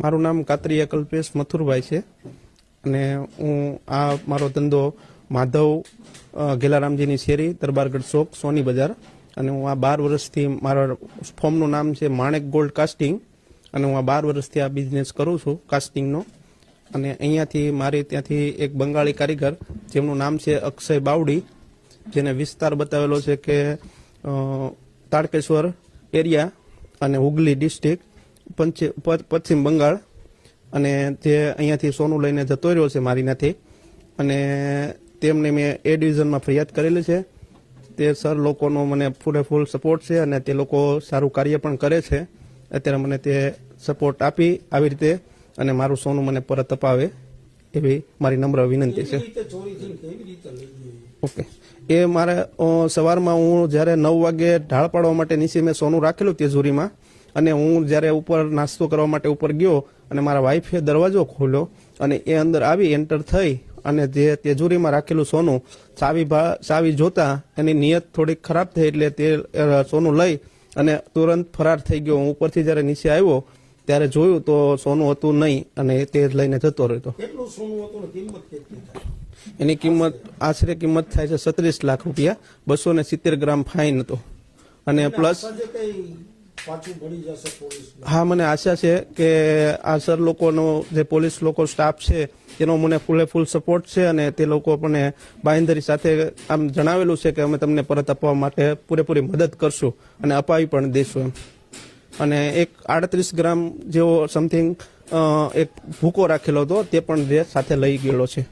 મારું નામ કાતરિયા કલ્પેશ મથુરભાઈ છે. અને હું આ મારો ધંધો માધવ ગેલારામજીની શેરી, દરબારગઢ ચોક, સોની બજાર. અને હું આ બાર વર્ષથી મારા ફોર્મનું નામ છે માણેક ગોલ્ડ કાસ્ટિંગ. અને હું આ બાર વર્ષથી આ બિઝનેસ કરું છું, કાસ્ટિંગનો. અને અહીંયાથી મારે ત્યાંથી એક બંગાળી કારીગર, જેમનું નામ છે અક્ષય બાવડી, જેને વિસ્તાર બતાવેલો છે કે તાડકેશ્વર એરિયા અને હુગલી ડિસ્ટ્રિક્ટ. પશ્ચિમ બંગાળ અને તે અહીંયાથી સોનું લઈને જતો રહ્યો છે મારીનાથી. અને તેમને મેં એ ડિવિઝનમાં ફરિયાદ કરેલી છે. તે સર લોકોનો મને ફૂલ સપોર્ટ છે અને તે લોકો સારું કાર્ય પણ કરે છે. અત્યારે મને તે સપોર્ટ આપી આવી રીતે અને મારું સોનું મને પરત અપાવે એવી મારી નમ્ર વિનંતી છે. ઓકે. એ મારે સવારમાં હું જ્યારે નવ વાગે ઢાળ પાડવા માટે નીચે મેં સોનું રાખેલું તેજુરીમાં અને હું જ્યારે ઉપર નાસ્તો કરવા માટે ઉપર ગયો અને મારા વાઈફે દરવાજો ખોલ્યો અને એ અંદર આવી એન્ટર થઈ અને જે તેજુરીમાં રાખેલું સોનું ચાવી ચાવી જોતા એની નિયત થોડીક ખરાબ થઈ એટલે તે સોનું લઈ અને તુરંત ફરાર થઈ ગયો. હું ઉપરથી જ્યારે નીચે આવ્યો ત્યારે જોયું તો સોનું હતું નહીં અને તે જ લઈને જતો રહ્યો એની કિંમત આશરે કિંમત થાય છે સત્રીસ લાખ રૂપિયા. બસો ને સિત્તેર ગ્રામ ફાઇન હતો. અને પ્લસ હા, મને આશા છે કે આ સર લોકોનો જે પોલીસ લોકો સ્ટાફ છે તેનો મને ફૂલે ફૂલ સપોર્ટ છે અને તે લોકો મને બાંયધરી સાથે આમ જણાવેલું છે કે અમે તમને પરત આપવા માટે પૂરેપૂરી મદદ કરશું અને અપાવી પણ દઈશું એમ. અને એક આડત્રીસ ગ્રામ જેવો સમથિંગ એક ભૂકો રાખેલો હતો, તે પણ જે સાથે લઈ ગયેલો છે.